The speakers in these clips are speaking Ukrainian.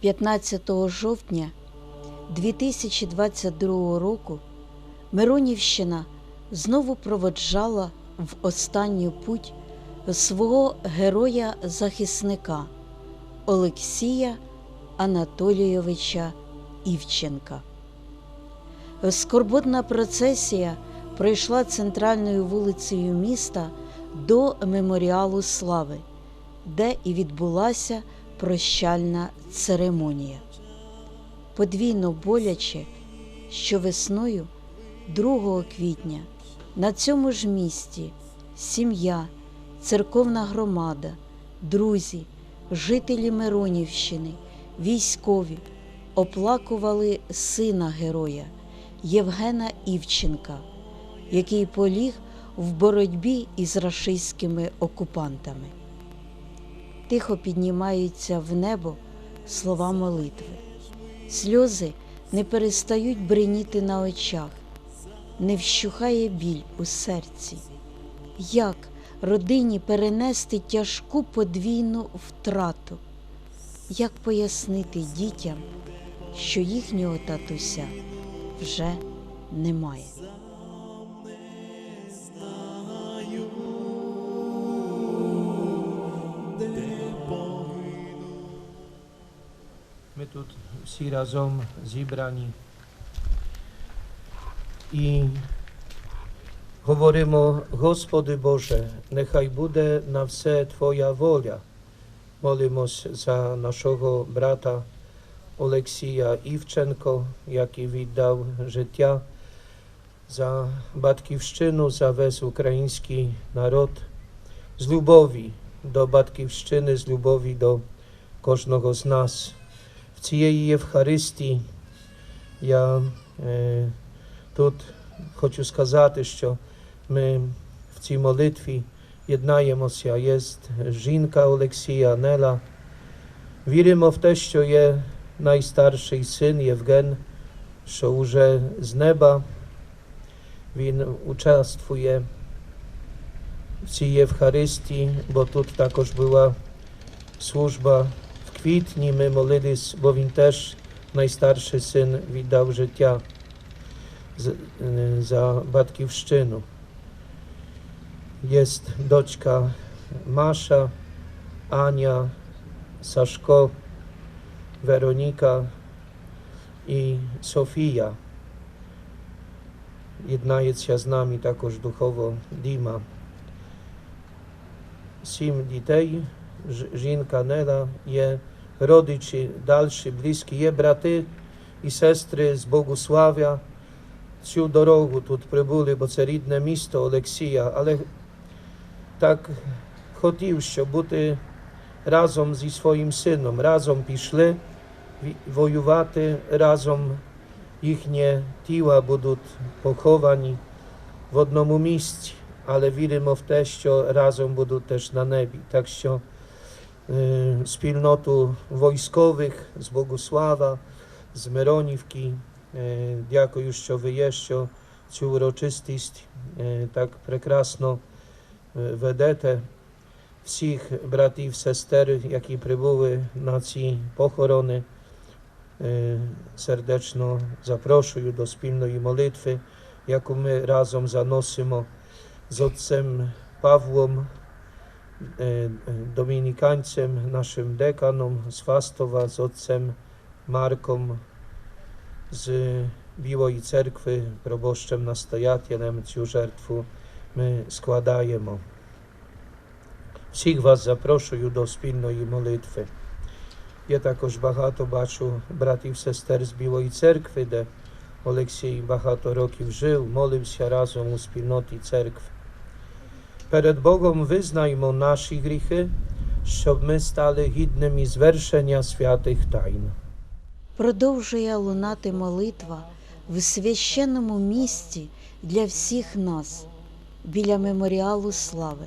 15 жовтня 2022 року Миронівщина знову проводжала в останню путь свого героя-захисника Олексія Анатолійовича Івченка. Скорботна процесія пройшла центральною вулицею міста до меморіалу слави, де і відбулася прощальна церемонія. Подвійно боляче, що весною 2 квітня на цьому ж місці сім'я, церковна громада, друзі, жителі Миронівщини, військові оплакували сина героя Євгена Івченка, який поліг в боротьбі із рашистськими окупантами. Тихо піднімаються в небо слова молитви. Сльози не перестають бриніти на очах, не вщухає біль у серці. Як родині перенести тяжку подвійну втрату? Як пояснити дітям, що їхнього татуся вже немає? Тут всі разом зібрані і говоримо, Господи Боже, нехай буде на все Твоя воля. Молимось за нашого брата Олексія Івченко, який віддав життя за батьківщину, за весь український народ, з любові до батьківщини, з любові до кожного з нас. В цієї Євхаристії я е, тут хочу сказати, що ми в цій молитві єднаємося. Є жінка Олексія Нела. Віримо в те, що є найстарший син Євген, що вже з неба він участвує в цій Євхаристії, бо тут також була служба в квітні ми молились, бо він теж найстарший син віддав життя з- е, за батьківщину. Є дочка Маша, Ania, Saszko, Weronika i Sofia. Єднається з нами також духово Діма. Сім дітей, Ж- жінка Нела, є родичі дальші, близькі, є брати і сестри з Богослав'я. Цю дорогу тут прибули, бо це рідне місто Олексія, але так хотів, щоб бути разом зі своїм сином, разом пішли ві- воювати, разом їхні тіла будуть поховані в одному місці, але віримо в те, що разом будуть теж на небі. Так що е, спільноту військових з Богослава, з Миронівки. Е, Дякую, що ви є, що цю урочистість е, так прекрасно е, ведете. Всіх братів, сестер, які прибули на ці похорони, е, сердечно запрошую до спільної молитви, яку ми dominikańcem, naszym dekanom z Fastowa, z ojcem Marką, z Biłej Cerkwy, proboszczem nastoятелем цю жертву ми складаємо. Всіх вас запрошую до спільної молитви. Я також багато бачу братів сестер з Білої церкви, де Олексій багато років жив, молився разом у спільноті церкви. Перед Богом визнаймо наші гріхи, щоб ми стали гідними звершення святих тайн. Продовжує лунати молитва в священному місці для всіх нас біля меморіалу слави,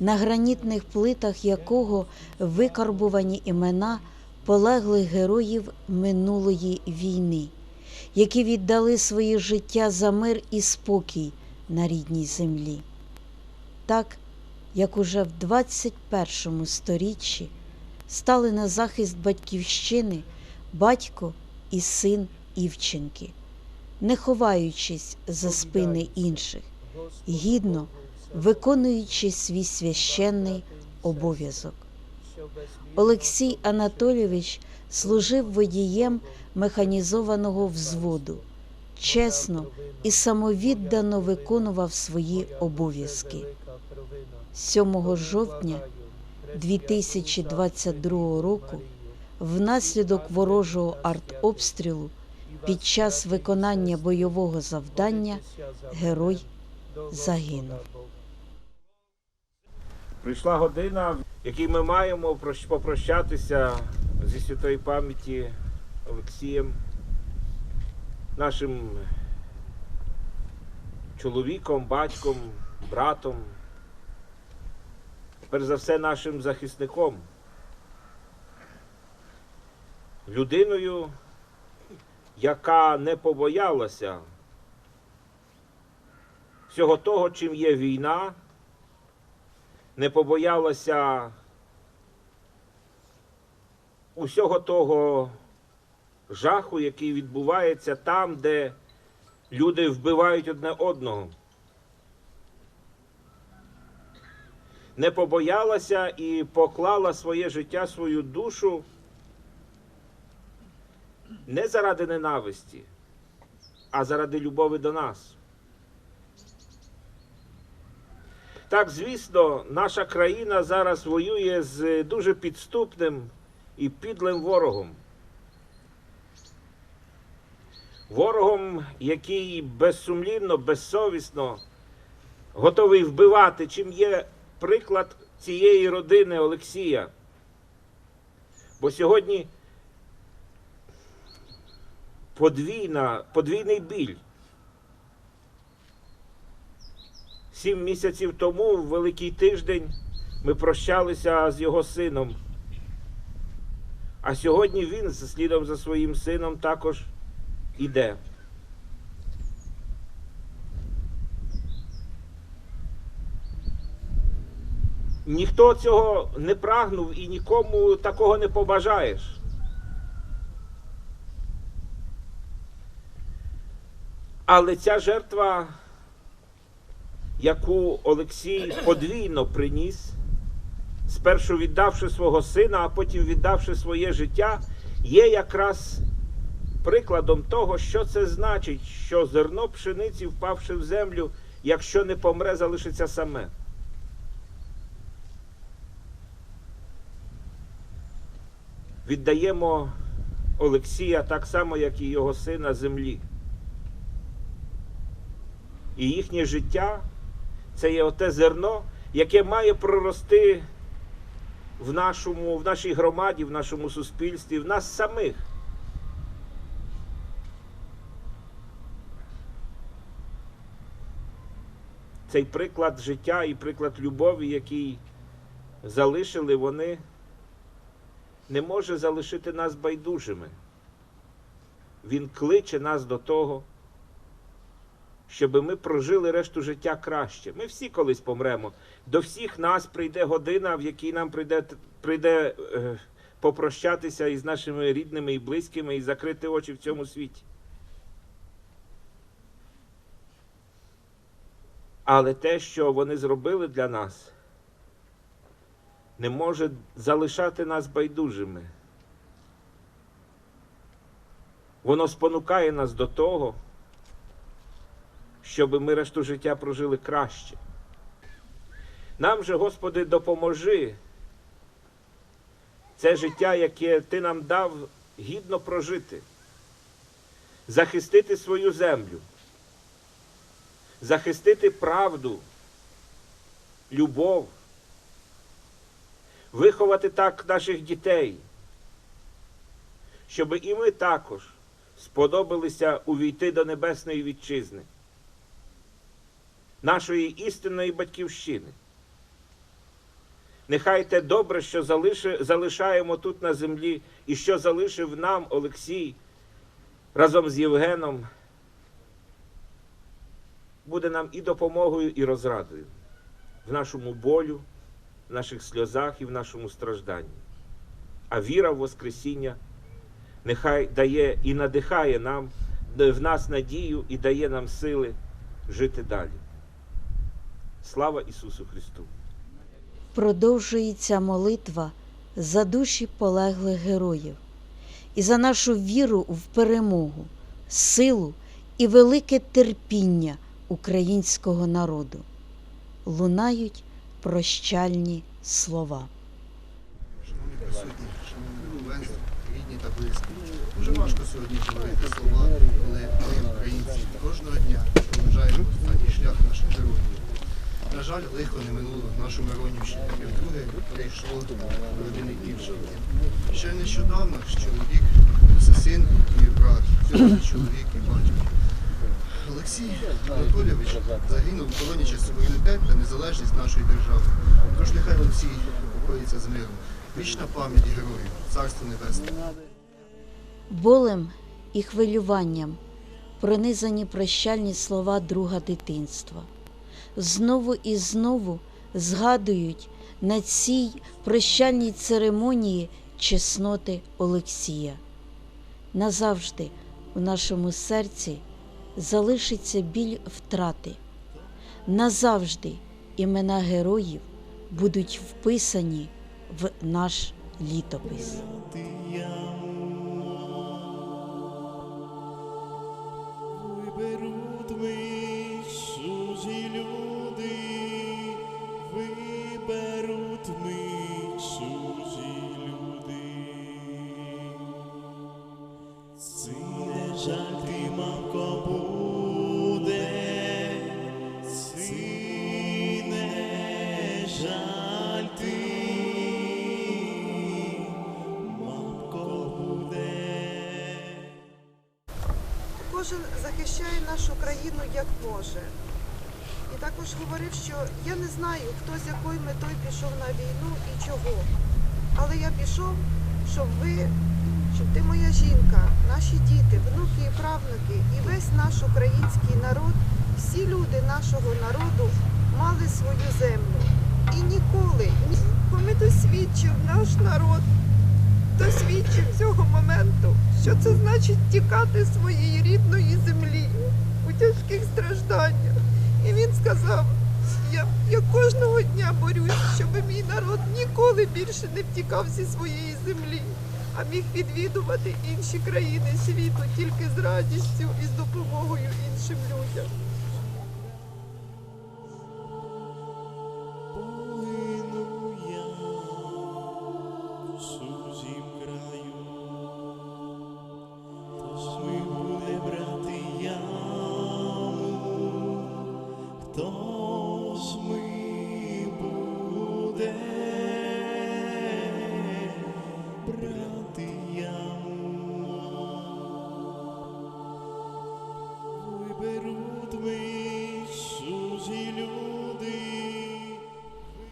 на гранітних плитах якого викарбувані імена полеглих героїв минулої війни, які віддали свої життя за мир і спокій на рідній землі. Так, як уже в 21 сторіччі стали на захист батьківщини батько і син Івченки, не ховаючись за спини інших, гідно виконуючи свій священний обов'язок. Олексій Анатолійович служив водієм механізованого взводу, чесно і самовіддано виконував свої обов'язки. 7 жовтня 2022 року внаслідок ворожого артобстрілу під час виконання бойового завдання герой загинув. Прийшла година, в якій ми маємо попрощатися зі святої пам'яті Олексієм, нашим чоловіком, батьком, братом, перш за все нашим захисником, людиною, яка не побоялася всього того, чим є війна не побоялася усього того жаху, який відбувається там, де люди вбивають одне одного. Не побоялася і поклала своє життя, свою душу не заради ненависті, а заради любові до нас. Так, звісно, наша країна зараз воює з дуже підступним і підлим ворогом. Ворогом, який безсумлінно, безсовісно готовий вбивати, чим є приклад цієї родини Олексія. Бо сьогодні подвійна, подвійний біль. Сім місяців тому, в Великий тиждень, ми прощалися з його сином. А сьогодні він, слідом за своїм сином, також іде. Ніхто цього не прагнув і нікому такого не побажаєш. Але ця жертва яку Олексій подвійно приніс, спершу віддавши свого сина, а потім віддавши своє життя, є якраз прикладом того, що це значить, що зерно пшениці, впавши в землю, якщо не помре, залишиться саме. Віддаємо Олексія так само, як і його сина землі. І їхнє життя це є оте зерно, яке має прорости в, нашому, в нашій громаді, в нашому суспільстві, в нас самих. Цей приклад життя і приклад любові, який залишили вони, не може залишити нас байдужими. Він кличе нас до того, щоб ми прожили решту життя краще. Ми всі колись помремо. До всіх нас прийде година, в якій нам прийде, прийде е, попрощатися із нашими рідними і близькими і закрити очі в цьому світі. Але те, що вони зробили для нас, не може залишати нас байдужими. Воно спонукає нас до того, щоб ми решту життя прожили краще. Нам же, Господи, допоможи це життя, яке Ти нам дав, гідно прожити, захистити свою землю, захистити правду, любов, виховати так наших дітей, щоб і ми також сподобалися увійти до Небесної Вітчизни нашої істинної батьківщини. Нехай те добре, що залишаємо тут на землі, і що залишив нам Олексій разом з Євгеном, буде нам і допомогою, і розрадою в нашому болю, в наших сльозах і в нашому стражданні. а віра в Воскресіння нехай дає і надихає нам в нас надію і дає нам сили жити далі. Слава Ісусу Христу! Продовжується молитва за душі полеглих героїв і за нашу віру в перемогу, силу і велике терпіння українського народу. Лунають прощальні слова. Шановні присутні, шановні рідні та близькі. Дуже важко сьогодні говорити слова, коли ми, українці, кожного дня проважаємо останній шлях наших героїв. На жаль, лихо не минуло нашу Миронівщину, і вдруге прийшло до родини Івченки. Ще нещодавно чоловік, це син і брат, сьогодні чоловік і батько. Олексій Анатолійович загинув в колоні суверенітет та незалежність нашої держави. Тож нехай Олексій покоїться з миром. Вічна пам'ять героїв, царство небесне. Болем і хвилюванням пронизані прощальні слова друга дитинства. Знову і знову згадують на цій прощальній церемонії чесноти Олексія. Назавжди у нашому серці залишиться біль втрати. Назавжди імена героїв будуть вписані в наш літопис. Кожен захищає нашу країну як може. І також говорив, що я не знаю, хто з якою метою пішов на війну і чого. Але я пішов, щоб ви, щоб ти моя жінка, наші діти, внуки і правнуки, і весь наш український народ, всі люди нашого народу мали свою землю. І ніколи, ні, коли досвідчив наш народ, досвідчив цього моменту, що це значить тікати своєї рідної землі у тяжких стражданнях. І він сказав: я, я кожного дня борюсь, щоб мій народ ніколи більше не втікав зі своєї землі, а міг відвідувати інші країни світу тільки з радістю і з допомогою іншим людям.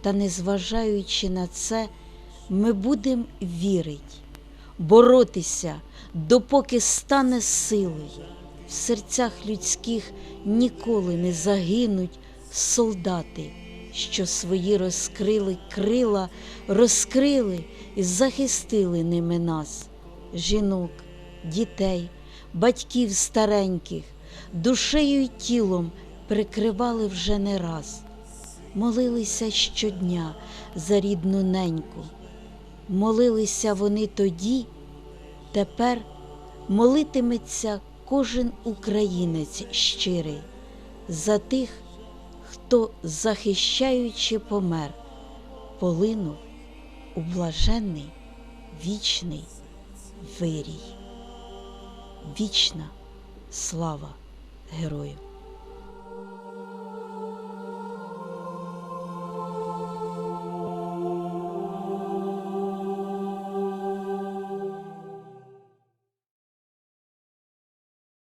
Та незважаючи на це, ми будемо вірити, боротися, допоки стане силою. В серцях людських ніколи не загинуть солдати, що свої розкрили крила, розкрили і захистили ними нас, жінок, дітей, батьків стареньких, душею й тілом прикривали вже не раз молилися щодня за рідну неньку. Молилися вони тоді, тепер молитиметься кожен українець щирий за тих, хто, захищаючи помер, полинув у блаженний вічний вирій. Вічна слава герою!